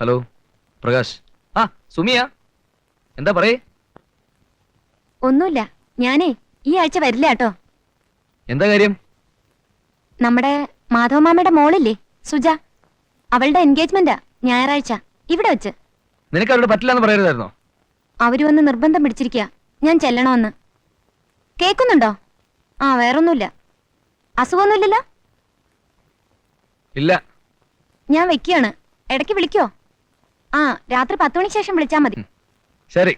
Hello Prakash. ആ സുമിയ. എന്താ പറയേ? ഒന്നുമില്ല ഞാനേ ഈ ആഴ്ച വരില്ല കേട്ടോ. എന്താ കാര്യം? നമ്മുടെ മാധവമാമയുടെ മോളില്ലേ സുജ? അവളുടെ എൻഗേജ്മെന്റാ ഞായറാഴ്ച ഇവിടെ വെച്ച്. നിനക്ക് അവരോട് പറ്റില്ലെന്ന് പറയരുതായിരുന്നോ? അവർ വന്ന് നിർബന്ധം പിടിച്ചിരിക്കുക ഞാൻ ചെല്ലണമെന്ന് കേക്കുന്നുണ്ടോ? ആ വേറൊന്നുമില്ല. അസുഖമൊന്നുമില്ലല്ലോ? ഇല്ല. ഞാൻ വെക്കുകയാണ് ഇടയ്ക്ക് വിളിക്കോ ആ രാത്രി പത്ത് മണിക്ക് ശേഷം വിളിച്ചാൽ മതി. ശരി.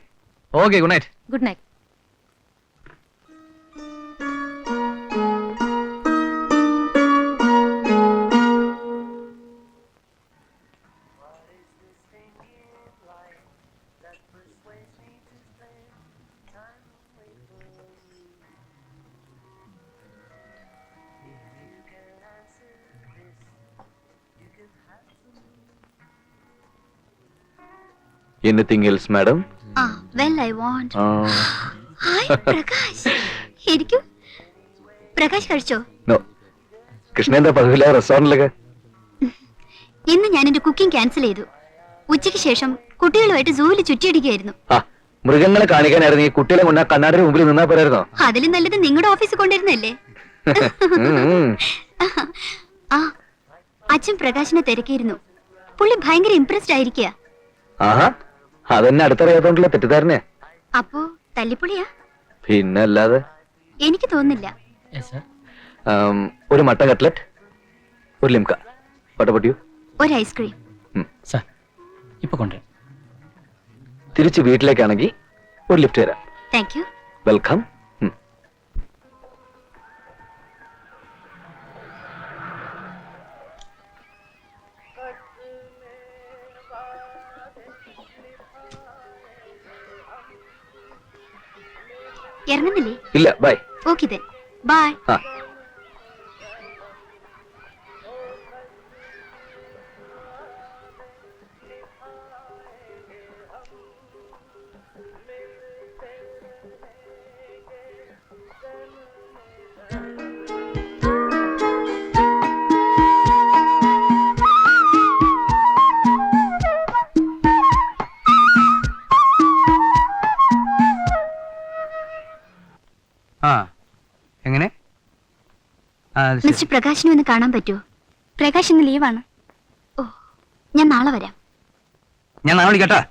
Okay good night. Good night. Anything else madam well I want hi Prakash എനിക്കും പ്രകാശ് കഴിച്ചോ? നോ കൃഷ്ണ എന്താ പതിവില്ല റെസ്റ്റോറന്റിലൊക്കെ ഇന്ന് ഞാൻ എന്റെ കുക്കിംഗ് ക്യാൻസൽ ചെയ്തു. ഉച്ചയ്ക്ക് ശേഷം കുട്ടികളുമായിട്ട് സൂവിൽ ചുറ്റിയടിക്കുകയായിരുന്നു. മൃഗങ്ങളെ കാണിക്കാനായിരുന്നു ഈ കുട്ടികളെ കൊണ്ട് ആ കണ്ണാടിയുടെ മുമ്പിൽ നിന്നാ പോരായിരുന്നോ? അതിലും നല്ലത് നിങ്ങളുടെ ഓഫീസിൽ കൊണ്ടിരുന്നല്ലേ. ആ അച്ഛൻ പ്രകാശിനെ തിരക്കിയിരുന്നു. പുള്ളി ഭയങ്കര ഇംപ്രസ്ഡ് ആയിരിക്കുക. അതെന്നെ അടുത്തറിയാത്തോണ്ടല്ലേ തെറ്റിദ്ധാരണ അപ്പോ തല്ലിപ്പൊളിയാ? പിന്നെ അല്ലാതെ എനിക്ക് തോന്നുന്നില്ല. ആം, ഒരു മട്ടൻ കട്ട്ലറ്റ് ഒരു ലിംക പട്ടപൊട്ടിയു ഒരു ഐസ്ക്രീം സാർ ഇപ്പൊ കൊണ്ടുവരാം. തിരിച്ച് വീട്ടിലേക്കാണെങ്കിൽ ഒരു ലിഫ്റ്റ് തരാം. താങ്ക് യു വെൽക്കം ഇല്ല ബൈ ഓക്കെ ബൈ ആ. മിസ്റ്റർ പ്രകാശിനെ ഒന്ന് കാണാൻ പറ്റുമോ പ്രകാശ് ഇന്ന് ലീവാണ്. ഓ ഞാൻ നാളെ വരാം. ഞാൻ നാളെ വിളിക്കട്ടാ.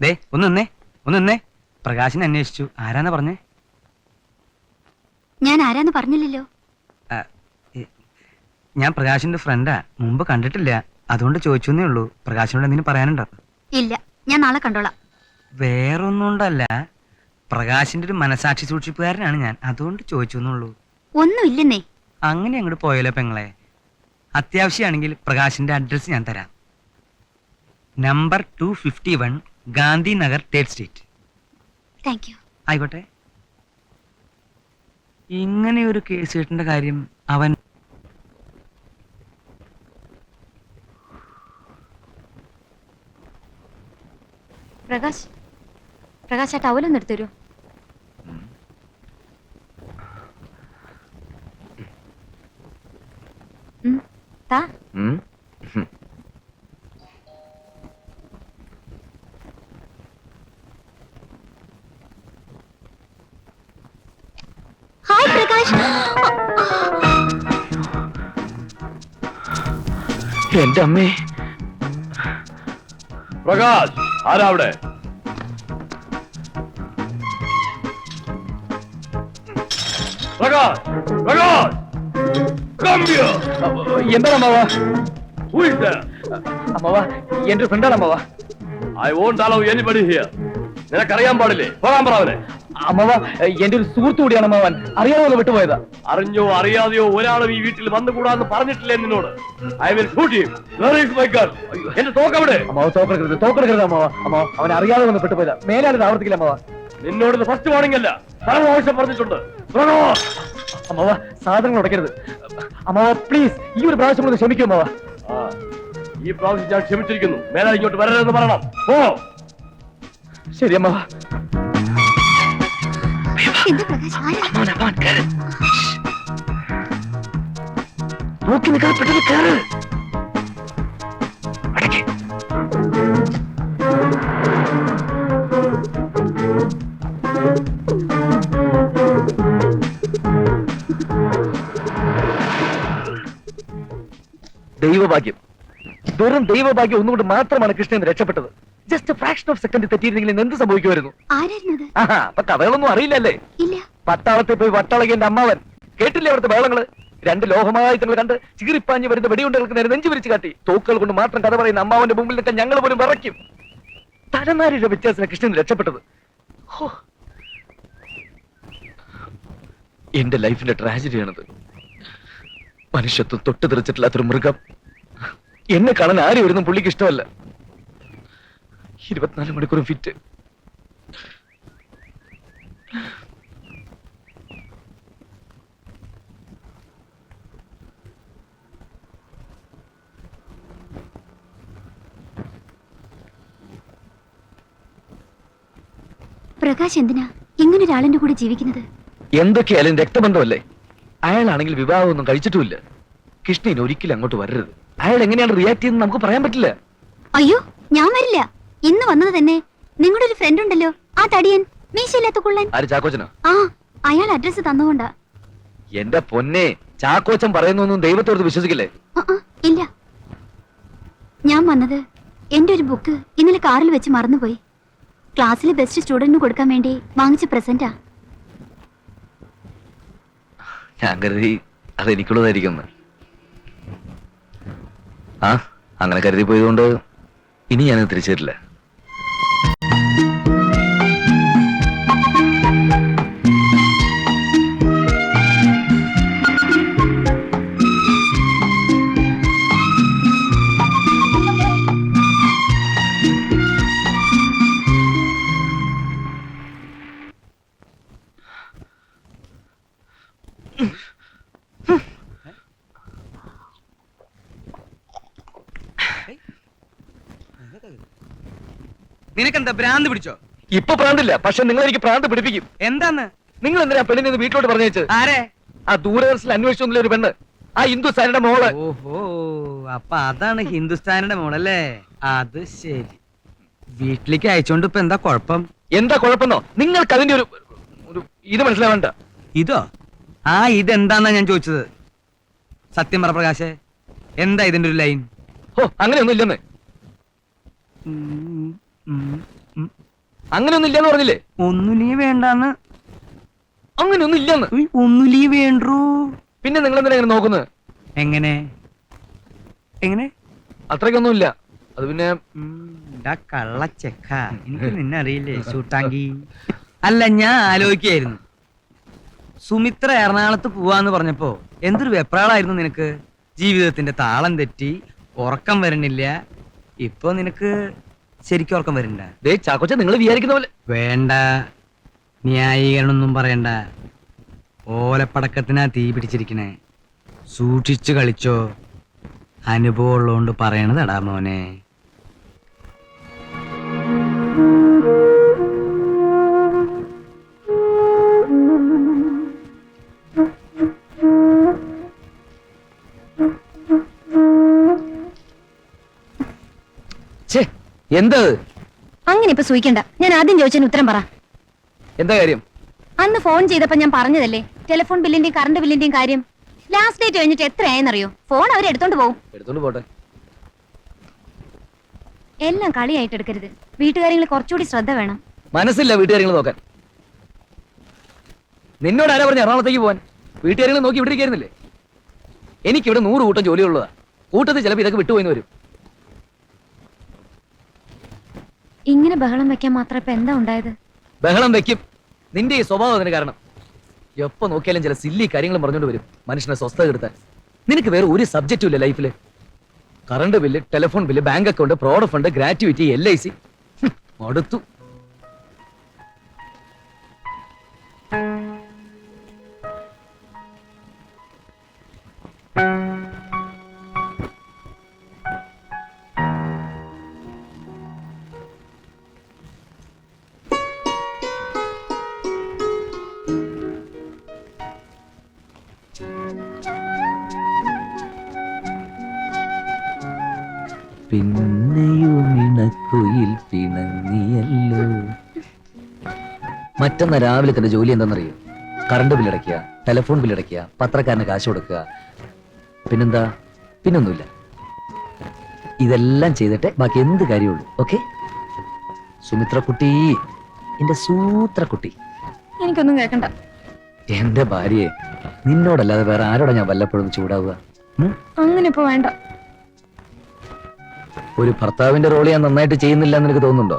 ദേ ഒന്ന് നിന്നേ ഒന്ന് നിന്നേ. പ്രകാശിനെ അന്വേഷിച്ചു. ആരാന്ന് പറഞ്ഞേ? ഞാൻ ആരാന്ന് പറഞ്ഞില്ലല്ലോ. ഞാൻ പ്രകാശിന്റെ ഫ്രണ്ടാ മുമ്പ് കണ്ടിട്ടില്ല. അതുകൊണ്ട് ചോദിച്ചു എന്നേ ഉള്ളൂ. പ്രകാശിനോട് എന്തെങ്കിലും പറയാനുണ്ടോ? ഇല്ല ഞാൻ നാളെ കണ്ടോളാം. വേറൊന്നുണ്ടല്ല. പ്രകാശിന്റെ ഒരു മനസാക്ഷി സൂക്ഷിപ്പുകാരനാണ് ഞാൻ. അതുകൊണ്ട് ചോദിച്ചു എന്നുള്ളൂ ഒന്നുമില്ലെന്നേ. അങ്ങനെ അങ്ങോട്ട് പോയല്ലോ പെങ്ങളെ. അത്യാവശ്യമാണെങ്കിൽ പ്രകാശിന്റെ അഡ്രസ് ഞാൻ തരാം. Number two fifty one Gandhi Nagar third street thank you ആയിക്കോട്ടെ. ഇങ്ങനെ ഒരു കേസ് കിട്ടേണ്ട കാര്യം അവൻ പ്രകാശ് പ്രകാശ് ആ ടവലൊന്ന് എന്റെ അമ്മേ പ്രകാശ് ആരാ അവിടെ? പ്രകാശ് പ്രകാശ്. എന്താണ് അമ്മാവ? അമ്മാവ എന്റെ ഫ്രണ്ടാണ് അമ്മാവ. I won't allow anybody here. നിനക്കറിയാൻ പാടില്ലേ? പോകാൻ പറ അവനെ. അമ്മാവ എന്റെ ഒരു സുഹൃത്തു കൂടിയാണ് അമ്മാവൻ. അറിയാതെ വിട്ടുപോയതാ? അറിഞ്ഞോ അറിയാതെയോ ഒരാളും ഈ വീട്ടിൽ വന്നുകൂടാന്ന് പറഞ്ഞിട്ടില്ലേ നിന്നോട്? I will shoot him Where is my gun? എന്റെ തോക്കവിടെ അമ്മാവ തോക്കെടുക്കരുത് തോക്കെടുക്കരുത് അമ്മാവ. അമ്മാവ അവൻ അറിയാതെ വന്ന് പെട്ടുപോയതാ മേലാലും ആവർത്തിക്കില്ല അമ്മാവ. നിന്നോട് ഫസ്റ്റ് വാണിംഗ് അല്ല. പല ആവശ്യം പറഞ്ഞിട്ടുണ്ട്. അമ്മാവ സാധനങ്ങൾ ഉടക്കരുത്. അമ്മാവ പ്ലീസ് ഈ ഒരു പ്രാവശ്യം കൂടെ ക്ഷമിക്കും അമ്മാവ. ഈ പ്രാവശ്യം ഞാൻ ക്ഷമിച്ചിരിക്കുന്നു. മേലാൽ ഇങ്ങോട്ട് വരരുതെന്ന് പറയണം. ഓ ശരി അമ്മാവ. എന്താ പ്രകാശ് നോക്കി നിൽക്കാതെ പെട്ടെന്ന് കയറ് ദൈവഭാഗ്യം. വെറും ദൈവഭാഗ്യം ഒന്നുകൊണ്ട് മാത്രമാണ് കൃഷ്ണൻ രക്ഷപ്പെട്ടത്. ഫ്രാക്ഷൻ ഓഫ് സെക്കൻഡ് തെറ്റിയിരുന്നെങ്കിൽ ഇന്ന് എന്ത് സംഭവിക്കുമായിരുന്നു? ആരായിരുന്നു അത് ആഹാ അപ്പൊ കഥകളൊന്നും അറിയില്ലല്ലേ? ഇല്ല. പട്ടാളത്തിൽ പോയി വട്ടളകിന്റെ അമ്മാവൻ. കേട്ടില്ലേ അവിടുത്തെ ബഹളങ്ങൾ രണ്ട് ലോഹമായുധങ്ങൾ കണ്ട് ചികിരിപ്പാഞ്ഞ് വരുന്ന വെടിയുണ്ടകൾക്ക് നേരെ നെഞ്ചു വിരിച്ചു കാട്ടി. തോക്കുകൾ കൊണ്ട് മാത്രം കഥ പറയുന്ന അമ്മാവന്റെ മുമ്പിൽ നിൽക്കാൻ ഞങ്ങൾ പോലും വിറയ്ക്കും. തലനാരിയുടെ വ്യത്യാസത്തിന് കൃഷ്ണൻ രക്ഷപ്പെട്ടത്. ഹോ. എന്റെ ലൈഫിന്റെ ട്രാജഡിയാണത്. മനുഷ്യത്വം തൊട്ട് തെറിച്ചിട്ടില്ലാത്തൊരു മൃഗം. എന്നെ കാണാൻ ആരും വരുന്ന പുള്ളിക്ക് ഇഷ്ടമല്ല. ഇരുപത്തിനാല് മണിക്കൂർ ഫിറ്റ് പ്രകാശ് എന്തിനാ ഇങ്ങനെ ഒരാളിന്റെ കൂടെ ജീവിക്കുന്നത്? എന്തൊക്കെയായാലും രക്തബന്ധമല്ലേ? അയാളാണെങ്കിൽ വിവാഹമൊന്നും കഴിച്ചിട്ടുമില്ല. കൃഷ്ണൻ ഒരിക്കലും അങ്ങോട്ട് വരരുത്. അയാൾ എങ്ങനെയാണ് റിയാക്ട് ചെയ്യുന്നത് നമുക്ക് പറയാൻ പറ്റില്ല. അയ്യോ ഞാൻ വരില്ല. ഇന്ന് വന്നത് തന്നെ നിങ്ങളുടെ ഒരു ഫ്രണ്ട് ഉണ്ടല്ലോ ആ തടിയൻ മീശയില്ലാത്ത കുള്ളൻ. ആ അയാൾ അഡ്രസ് തന്നുകൊണ്ടാ. എന്റെ പൊന്നെ ചാക്കോച്ചൻ പറയുന്നൊന്നും ദൈവത്തോട് വിശ്വസിക്കില്ലേ? ഇല്ല. ഞാൻ വന്നത് എന്റെ ഒരു ബുക്ക് ഇന്നലെ കാറിൽ വെച്ച് മറന്നുപോയി. ക്ലാസ്സിലെ ബെസ്റ്റ് സ്റ്റുഡന്റിന് കൊടുക്കാൻ വേണ്ടി വാങ്ങിച്ച പ്രസന്റാ ഞാൻ കരുതി അത് എനിക്കുള്ളതായിരിക്കും ആ അങ്ങനെ കരുതി പോയതുകൊണ്ട് ഇനി ഞാൻ തിരിച്ചു തരില്ല നിനക്കെന്താ ഭ്രാന്ത് പിടിച്ചോ? ഇപ്പൊ പ്രാന്തില്ല പക്ഷെ നിങ്ങൾ എനിക്ക് പ്രാന്ത് പിടിപ്പിക്കും. എന്താന്ന്? നിങ്ങൾ എന്തിനാ പെണ്ണിനെ ഒന്ന് വീട്ടിലോട്ട് പറഞ്ഞേച്ച് ആരെ? ആ ദൂരദർശനിൽ അന്വേഷിച്ചൊന്നുമില്ല ഒരു പെണ്ണ്. ആ ഹിന്ദുസ്ഥാനിയുടെ മോൾ. ഓഹോ അപ്പൊ അതാണ് ഹിന്ദുസ്ഥാനിയുടെ മോളല്ലേ? അത് ശരി. വീട്ടിലേക്ക് അയച്ചോണ്ട് ഇപ്പൊ എന്താ കുഴപ്പം? എന്താ കുഴപ്പമെന്നോ? നിങ്ങൾക്ക് അതിന്റെ ഒരു ഒരു ഇത് മനസ്സിലാവണ്ട. ഇതോ? ആ ഇതെന്താന്നാ ഞാൻ ചോദിച്ചത്? സത്യം പറ പ്രകാശേ എന്താ ഇതിന്റെ ഒരു ലൈൻ? ഓ അങ്ങനെയൊന്നും ഇല്ലെന്ന് അങ്ങനെയൊന്നും ഇല്ലെന്ന് പറഞ്ഞില്ലേ? ഒന്നുലീ വേണ്ടാന്ന്. അങ്ങനെയൊന്നും ഇല്ലെന്ന് ഉയ്, ഒന്നുലീ വേണ്ടൂ. പിന്നെ നിങ്ങൾ എന്തിനാ ഇങ്ങനെ നോക്കുന്നത് എങ്ങനെ? എങ്ങനെ? അത്രയ്ക്കൊന്നും ഇല്ല അത് പിന്നെ കള്ളച്ചക്ക കള്ളച്ചെക്ക. എനിക്ക് നിന്നെ അറിയില്ലേ ചൂട്ടാങ്കി അല്ല ഞാൻ ആലോചിക്കായിരുന്നു സുമിത്ര എറണാകുളത്ത് പോവാന്ന് പറഞ്ഞപ്പോ എന്തൊരു വെപ്രാളായിരുന്നു നിനക്ക്? ജീവിതത്തിന്റെ താളം തെറ്റി ഉറക്കം വരണില്ല. ഇപ്പൊ നിനക്ക് ശരിക്കും ഉറക്കം വരണ്ട. ദേ ചാക്കോച്ച നിങ്ങൾ വിചാരിക്കുന്ന പോലെ വേണ്ട. ന്യായീകരണമൊന്നും പറയണ്ട. ഓലപ്പടക്കത്തിനാ തീ പിടിച്ചിരിക്കണേ. സൂക്ഷിച്ചു കളിച്ചോ. അനുഭവം ഉള്ളതുകൊണ്ട് പറയണതടാ മോനെ. എന്താ? അങ്ങനെ ഇപ്പൊ സൂയിക്കണ്ട. ഞാൻ ആദ്യം ചോദിച്ചതിന് ഉത്തരം പറ. എന്താ കാര്യം? അന്ന് ഫോൺ ചെയ്തപ്പോ ഞാൻ പറഞ്ഞതല്ലേ ടെലിഫോൺ ബില്ലിന്റെയും കറണ്ട് ബില്ലിന്റെയും കാര്യം. ലാസ്റ്റ് ഡേറ്റ് കഴിഞ്ഞിട്ട് എത്രയായെന്നറിയോ? ഫോൺ അവർ എടുത്തോണ്ട് പോകും എടുത്തോണ്ട് പോട്ടെ. എല്ലാം കളിയായിട്ട് എടുക്കരുത്. വീട്ടുകാര്യങ്ങൾ കുറച്ചുകൂടി ശ്രദ്ധ വേണം. മനസ്സില്ല വീട്ടുകാര്യങ്ങൾ നോക്കാൻ. നിന്നോട് ആരാ പറഞ്ഞ എറണാകുളത്തേക്ക് പോവാൻ? വീട്ടുകാര്യങ്ങൾ നോക്കി ഇവിടെ ഇരിക്കായിരുന്നില്ലേ? എനിക്കിവിടെ നൂറ് കൂട്ടം ജോലിയുള്ളതാ കൂട്ടത്തിൽ ചിലപ്പോൾ ഇതൊക്കെ വിട്ടുപോയിന്ന് വരും. ഇങ്ങനെ ബഹളം വെക്കാൻ മാത്രം ഇപ്പൊ എന്താ ഉണ്ടായത്? ബഹളം വെക്കും. നിന്റെ ഈ സ്വഭാവം അതിന് കാരണം. എപ്പോ നോക്കിയാലും ചില സില്ലി കാര്യങ്ങളും പറഞ്ഞുകൊണ്ട് വരും. മനുഷ്യനെ സ്വസ്ഥത കെടുത്താൻ. നിനക്ക് വേറെ ഒരു സബ്ജക്റ്റും ഇല്ല ലൈഫിൽ current bill telephone bill bank account provident fund gratuity L I C അടുത്തു കുയിൽ പിണങ്ങിയല്ലോ. മറ്റന്നാ രാവിലെ തന്റെ ജോലി എന്താണെന്നറിയോ? കറണ്ട് ബില്ലടയ്ക്കുക ടെലിഫോൺ ബില്ലടയ്ക്കുക പത്രക്കാരന് കാശ് കൊടുക്കുക. പിന്നെന്താ? പിന്നൊന്നുമില്ല. ഇതെല്ലാം ചെയ്തിട്ട് ബാക്കി എന്ത് കാര്യമുള്ളൂ ഓക്കെ? സുമിത്രക്കുട്ടി എന്റെ സൂത്രക്കുട്ടി. എനിക്കൊന്നും കേൾക്കണ്ട എന്റെ ഭാര്യയെ നിന്നോടല്ലാതെ വേറെ ആരോടാ ഞാൻ വല്ലപ്പോഴും ചൂടാവുക? അങ്ങനെ ഇപ്പൊ വേണ്ട. ഒരു ഭർത്താവിന്റെ റോൾ ഞാൻ നന്നായിട്ട് ചെയ്യുന്നില്ല എന്ന് എനിക്ക് തോന്നുന്നുണ്ടോ?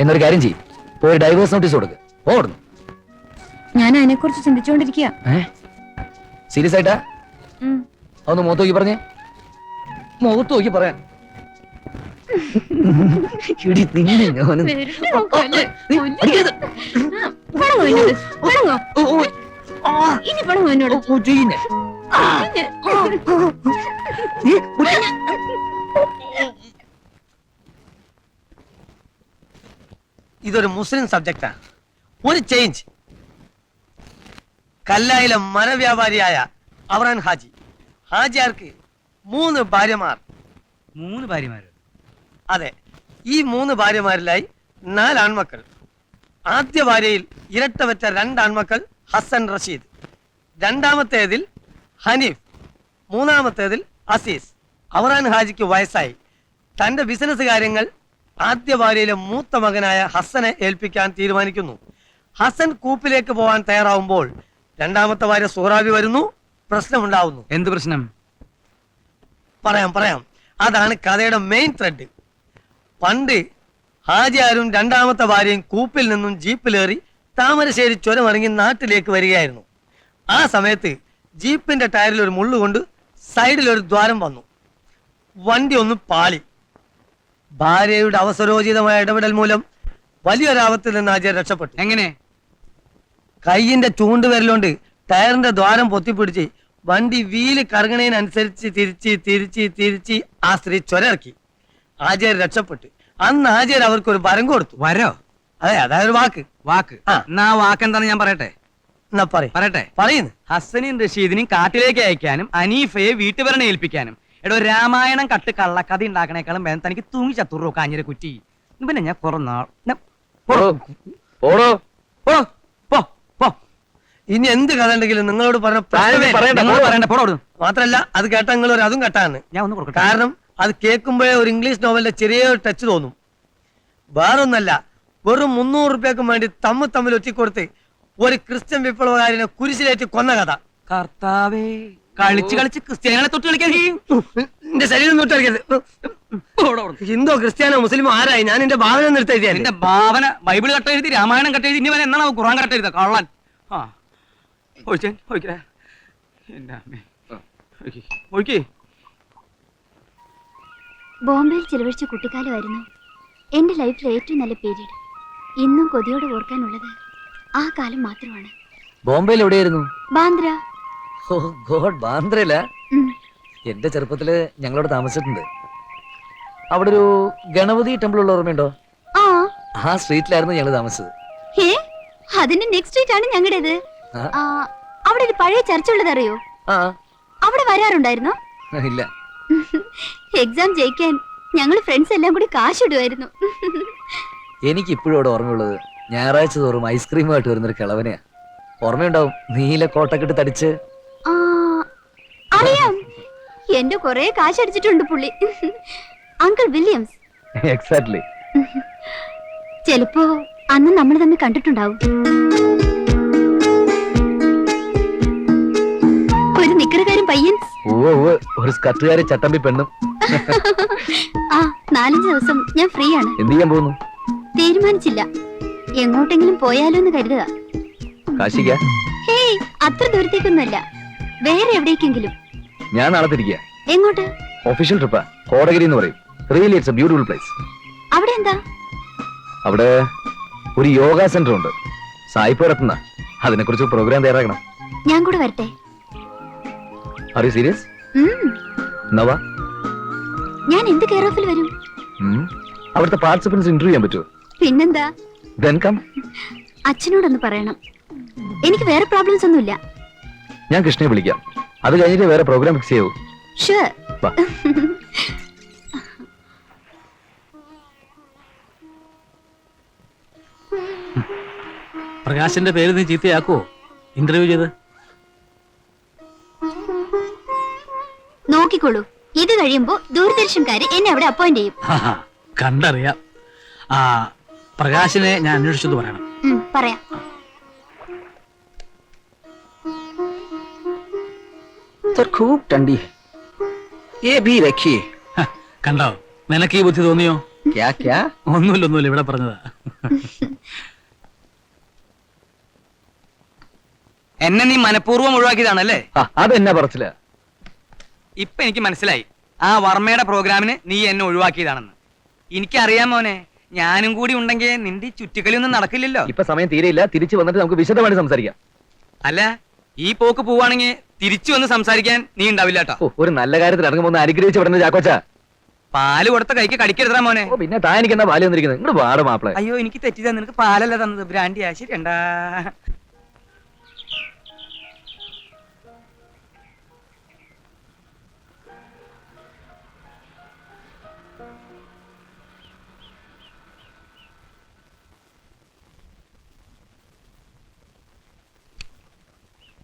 എന്നൊരു കാര്യം ചെയ്യും. പോയി ഡൈവേഴ്സ് നോട്ടീസ് കൊടുക്ക്. ഓടുന്നു ഞാൻ അതിനെ കുറിച്ച് ചിന്തിച്ചുകൊണ്ടിരിക്കുക സീരിയസ് ആയിട്ടാ? അതൊന്ന് മുഖത്ത് നോക്കി പറഞ്ഞേ. മുഖത്ത് നോക്കി പറയാൻ. ഇനി പണം എന്നോട്? ചെയ്യുന്നേ. ഇതൊരു മുസ്ലിം സബ്ജക്റ്റാണ് ഒരു ചേഞ്ച് കല്ലായിലെ മരവ്യാപാരിയായ അവറാൻ ഹാജി. ഹാജിയാർക്ക് മൂന്ന് ഭാര്യമാർ. മൂന്ന് ഭാര്യമാർ അതെ ഈ മൂന്ന് ഭാര്യമാരിലായി നാല് ആൺമക്കൾ. ആദ്യ ഭാര്യയിൽ ഇരട്ട രണ്ട് ആൺമക്കൾ ഹസൻ റഷീദ്. രണ്ടാമത്തേതിൽ ഹനീഫ്. മൂന്നാമത്തേതിൽ അസീസ്. അവറാൻ ഹാജിക്ക് വയസ്സായി. തന്റെ ബിസിനസ് കാര്യങ്ങൾ ആദ്യ ഭാര്യയിലെ മൂത്ത മകനായ ഹസനെ ഏൽപ്പിക്കാൻ തീരുമാനിക്കുന്നു. ഹസൻ കൂപ്പിലേക്ക് പോകാൻ തയ്യാറാവുമ്പോൾ രണ്ടാമത്തെ ഭാര്യ സുഹറാബി വരുന്നു പ്രശ്നമുണ്ടാവുന്നു. എന്ത് പ്രശ്നം? പറയാം പറയാം. അതാണ് കഥയുടെ മെയിൻ ത്രെഡ് പണ്ട് ഹാജിയാരും രണ്ടാമത്തെ ഭാര്യയും കൂപ്പിൽ നിന്നും ജീപ്പിലേറി താമരശ്ശേരി ചുരമിറങ്ങി നാട്ടിലേക്ക് വരികയായിരുന്നു. ആ സമയത്ത് ജീപ്പിന്റെ ടയറിൽ ഒരു മുള്ളുകൊണ്ട് സൈഡിൽ ഒരു ദ്വാരം വന്നു. വണ്ടി ഒന്ന് പാളി. ഭാര്യയുടെ അവസരോചിതമായ ഇടപെടൽ മൂലം വലിയൊരാപത്തിൽ നിന്ന് ഹാജിയാർ രക്ഷപ്പെട്ടു. എങ്ങനെ? കൈയിന്റെ ചൂണ്ടുവിരലുകൊണ്ട് ടയറിന്റെ ദ്വാരം പൊത്തിപ്പിടിച്ച് വണ്ടി വീൽ കറങ്ങണതിനനുസരിച്ച് തിരിച്ച് തിരിച്ച് തിരിച്ച് ആ സ്ത്രീ ചൊരക്കി ആചാര്യ രക്ഷപ്പെട്ടു. അന്ന് ആചാര്യ അവർക്ക് ഒരു വരം കൊടുത്തു. വരോ? അതെ അതായത് വാക്ക്. വാക്ക്. ആ. എന്നാ വാക്ക് എന്താണെന്ന് ഞാൻ പറയട്ടെ? എന്നാ പറയും. പറയട്ടെ. പറയുന്നു. ഹസനെയും റഷീദിനെയും കാട്ടിലേക്ക് അയക്കാനും അനീഫയെ വീട്ടുപരണ ഏൽപ്പിക്കാനും. എടോ രാമായണം കട്ട് കള്ളക്കഥ ഉണ്ടാക്കണേക്കാളും വേണം തനിക്ക് തൂങ്ങി ചത്തുറോ കാഞ്ഞിര കുറ്റി. പിന്നെ ഞാൻ കുറെ നാൾ ന- ഓടോ ഓടോ പോ, പോ, പോ. ഇനി എന്ത് കഥ ഉണ്ടെങ്കിലും നിങ്ങളോട് പറഞ്ഞ. മാത്രല്ല അത് കേട്ട നിങ്ങൾ ഒരു അതും കേട്ടാണ് ഞാൻ ഒന്ന് കൊടുക്കട്ടെ. കാരണം അത് കേൾക്കുമ്പോഴേ ഒരു ഇംഗ്ലീഷ് നോവലിന്റെ ചെറിയൊരു ടച്ച് തോന്നും. വേറൊന്നല്ല വെറും മുന്നൂറ് റുപ്യക്കും വേണ്ടി തമ്മിൽ തമ്മിൽ ഒറ്റിക്കൊടുത്ത് ഒരു ക്രിസ്ത്യൻ വിപ്ലവകാരിനെ കുരിശിലേറ്റ് കൊന്ന കഥ. കർത്താവേ. കളിച്ച് കളിച്ച് ക്രിസ്ത്യാനികളെ തൊട്ട് കളിക്കാൻ. എന്റെ ശരീരം തൊട്ട് കളിക്കരുത്. ഹിന്ദു ക്രിസ്ത്യാനോ മുസ്ലിമോ ആരായി? ഞാൻ എന്റെ ഭാവന നിർത്തിയായിരുന്നു എന്റെ ഭാവന ബൈബിൾ കട്ട് എഴുതി രാമായണം കട്ട് എഴുതി ഇനി വരെ എന്നാണ് ഖുറാൻ കട്ട് എഴുതുക? കള്ളൻ. ആ. ഒഴിച്ചേ ഒഴിക്കേ. എന്റെ അമ്മേ. ഒഴിക്ക്. ഒഴിക്ക്. ബോംബെയിൽ ചിലവഴിച്ച കുട്ടിക്കാലമായിരുന്നു എന്റെ ലൈഫിലെ ഏറ്റവും നല്ല പീരീഡ്. ഇന്നും കൊതിയോട് ഓർക്കാനുള്ളത് ആ കാലം മാത്രമാണ്. ബോംബെയിൽ എവിടെയായിരുന്നു ബാന്ദ്ര. ഓ ഗോഡ് ബാന്ദ്രയില. എന്റെ ചെറുപ്പത്തിൽ ഞങ്ങളോട് താമസിച്ചിട്ടുണ്ട്. അവിടെ ഒരു ഗണപതി ടെമ്പിൾ ഉള്ള ഓർമ്മയുണ്ടോ? ആ. ആ സ്ട്രീറ്റിലായിരുന്നു ഞങ്ങൾ താമസിച്ചത്. ഹേ അതിന്റെ നെക്സ്റ്റ് സ്ട്രീറ്റ് ആണ് ഞങ്ങളുടേത്. ആ. ആ, അവിടെ ഒരു പഴയ ചർച്ച ഉള്ളത് അറിയോ ആ. അവിടെ വരാറുണ്ടായിരുന്നോ? ഇല്ല. എക്സാം ജയിക്കാൻ ഞങ്ങൾ ഫ്രണ്ട്സ് എല്ലാം കൂടി കാശിടുമായിരുന്നു എനിക്ക് ഇപ്പോഴും അവിടെ ഓർമ്മയുള്ളത് ഞായറാഴ്ച തോറും ഐസ്ക്രീമുമായിട്ട് വരുന്നൊരു കിളവനെയാ. ഓർമ്മയുണ്ടാവും നീല കോട്ടക്കെട്ട് തടിച്ച്. ആ, അറിയാം. എന്റെ കൊറേ കാശ് അടിച്ചിട്ടുണ്ട് പുള്ളി. Uncle Williams. എക്സാക്ട്ലി ചിലപ്പോ അന്ന് നമ്മൾ തമ്മിൽ കണ്ടിട്ടുണ്ടാവും. ഒരു നിക്കറുകാരൻ പയ്യൻ. ഒരു സ്കർട്ടുകാരി ചട്ടമ്പി പെണ്ണും. ആ നാലഞ്ച് ദിവസം ഞാൻ ഫ്രീ ആണ് എന്ത് ചെയ്യാൻ പോകുന്നു? തീരുമാനിച്ചില്ല. എങ്ങോട്ടെങ്കിലും പോയാലോ എന്ന് കരുതുക. കാശിക്ക. ഹേയ് അത്ര ദൂരത്തേക്കൊന്നുമല്ല. വേറെ എവിടേക്കെങ്കിലും. ഞാൻ നാളെ തിരിക്കുക എങ്ങോട്ട്? ഒഫീഷ്യൽ ട്രിപ്പാ കോടഗിരി എന്ന് പറയും. Really it's a beautiful place അവിടെ എന്താ? അവിടെ ഒരു യോഗ സെന്റർ ഉണ്ട്. സായിപ്പ് നടത്തുന്ന അതിനെക്കുറിച്ച് പ്രോഗ്രാം തയ്യാറാക്കണം. ഞാൻ കൂടെ വരട്ടെ? ആർ യു സീരിയസ് ഉം, നവ ഞാൻ എന്ത് കെയർ ഓഫിൽ വരും? അവിടുത്തെ പാർട്ടിസിപ്പൻസ് ഇന്റർവ്യൂ ചെയ്യാൻ പറ്റുമോ? പിന്നെന്താ? അച്ഛനോടൊന്ന് പറയണം. എനിക്ക് വേറെ പ്രോബ്ലംസ് ഒന്നുമില്ല. ഞാൻ കൃഷ്ണയെ വിളിക്കാം. അത് കഴിഞ്ഞിട്ട് വേറെ പ്രോഗ്രാം ഫിക്സ് ചെയ്യൂ. പ്രകാശിന്റെ പേര് നീ ചീത്തയാക്കോ ഇന്റർവ്യൂ ചെയ്ത്. നോക്കിക്കോളൂ. ഇത് കഴിയുമ്പോ ദൂരദർശൻകാര് എന്നെ അവിടെ അപ്പോയിന്റ് ചെയ്യും. കണ്ടറിയാം. ആ പ്രകാശിനെ ഞാൻ അന്വേഷിച്ചത് പറയണം ഉം, പറയാം सर खूब ठंडी है ये भी रखिए ഹ, കണ്ടോ നിനക്ക് ഈ ബുദ്ധി തോന്നിയോ क्या क्या ഒന്നുമില്ല ഒന്നുമില്ല ഇവിടെ പറഞ്ഞതാ എന്നെ നീ മനഃപൂർവ്വം ഒഴിവാക്കിയതാണല്ലേ അതെന്നാ പറച്ചില്ല ഇപ്പൊ എനിക്ക് മനസ്സിലായി ആ വർമ്മയുടെ പ്രോഗ്രാമിന് നീ എന്നെ ഒഴിവാക്കിയതാണെന്ന് എനിക്കറിയാം മോനെ ഞാനും കൂടി ഉണ്ടെങ്കിൽ നിന്റെ ഈ ചുറ്റിക്കളിയൊന്നും നടക്കില്ലല്ലോ. ഇപ്പൊ സമയം തീരെയില്ല. തിരിച്ചു വന്നിട്ട് നമുക്ക് വിശദമായിട്ട് സംസാരിക്കാം. അല്ല ഈ പോക്ക് പോവാണെങ്കിൽ തിരിച്ചു വന്ന് സംസാരിക്കാൻ നീ ഉണ്ടാവില്ല കേട്ടോ ഓ ഒരു നല്ല കാര്യത്തിൽ ഇറങ്ങുമ്പോൾ ഒന്ന് അനുഗ്രഹിച്ച് വിടുന്ന ചാക്കോച്ച. പാൽ കൊടുത്ത കൈക്ക് കടിക്കരുതാ മോനെ. ഓ പിന്നെ താൻ എനിക്ക് എന്താ പാൽ വന്നിരിക്കുന്നത്. ഇങ്ങോട്ട് മാപ്പിളെ. അയ്യോ എനിക്ക് തെറ്റിതാ നിനക്ക് പാലല്ല തന്നത്. ബ്രാൻഡി ശരിയണ്ടാ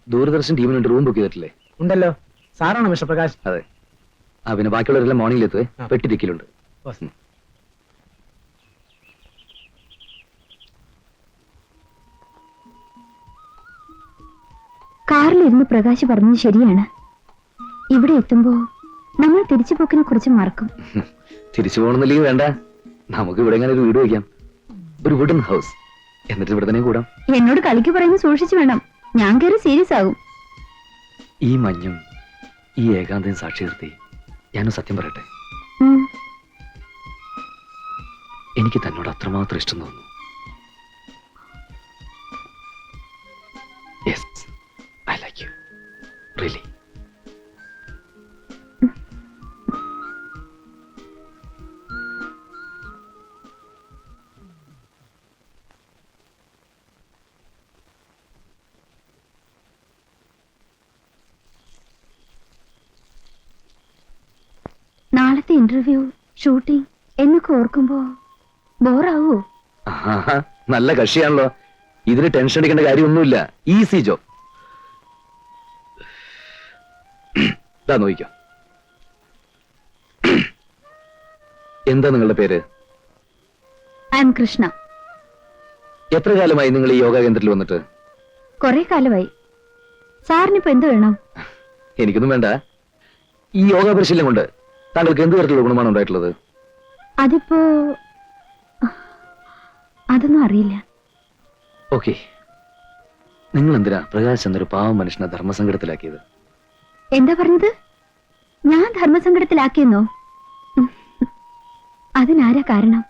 ദൂരദർശൻ ടീമിന് റൂം ബുക്ക് ചെയ്തിട്ടില്ലേ? ഉണ്ടല്ലോ. സാറാണോ മിസ്റ്റർ പ്രകാശ്? അതെ. ആ പിന്നെ ബാക്കിയുള്ളവരെല്ലാം മോർണിംഗിൽ എത്തുവേ. പെട്ടി തിക്കിലുണ്ട്. ബസ്. കാറിലിരുന്ന് പ്രകാശ് പറഞ്ഞത് ശരിയാണ്. ഇവിടെ എത്തുമ്പോ നമ്മൾ തിരിച്ചു പോക്കിനെ കുറിച്ച് മറക്കും. തിരിച്ചു പോകണമെന്നില്ലെങ്കിൽ വേണ്ട. നമുക്ക് ഇവിടെ ഇങ്ങനെ ഒരു വീട് വയ്ക്കാം? ഒരു വുഡൻ ഹൗസ് എന്നിട്ട് ഇവിടെ തന്നെ കൂടാം. എന്നോട് കളിക്ക് പറയുന്നത് സൂക്ഷിച്ചു വേണം. ഞാൻ കയറി സീരിയസ് ആകും. ഈ മഞ്ഞും ഈ ഏകാന്തയും സാക്ഷി നിർത്തി ഞാനും സത്യം പറയട്ടെ? എനിക്ക് തന്നോട് അത്രമാത്രം ഇഷ്ടം തോന്നുന്നു. ഇന്റർവ്യൂ ഷൂട്ടിംഗ് എന്നൊക്കെ ഓർക്കുമ്പോ ബോറാവോ? നല്ല കക്ഷിയാണല്ലോ. ഇതിന് ടെൻഷൻ അടിക്കേണ്ട കാര്യമൊന്നുമില്ല. ഈസി ജോ ഇതാ നോക്കിക്കോ എന്താ നിങ്ങളുടെ പേര്? ഐ എം കൃഷ്ണ എത്ര കാലമായി നിങ്ങൾ ഈ യോഗ കേന്ദ്രത്തിൽ വന്നിട്ട്? കുറെ കാലമായി. സാറിനിപ്പോ എന്ത് വേണം? എനിക്കൊന്നും വേണ്ട. ഈ യോഗ പരിശീലനം കൊണ്ട് താങ്കൾക്ക് എന്ത് തരത്തിലുള്ള ഗുണമാണ് ഉണ്ടായിട്ടുള്ളത്? അതിപ്പോ അതൊന്നും അറിയില്ല. ഓക്കെ. നിങ്ങൾ എന്തിനാ പ്രകാശ് എന്നൊരു പാവം മനുഷ്യനെ ധർമ്മസങ്കടത്തിലാക്കിയത്? എന്താ പറഞ്ഞത്? ഞാൻ ധർമ്മസങ്കടത്തിലാക്കിയെന്നോ. അതിനാരാ കാരണം?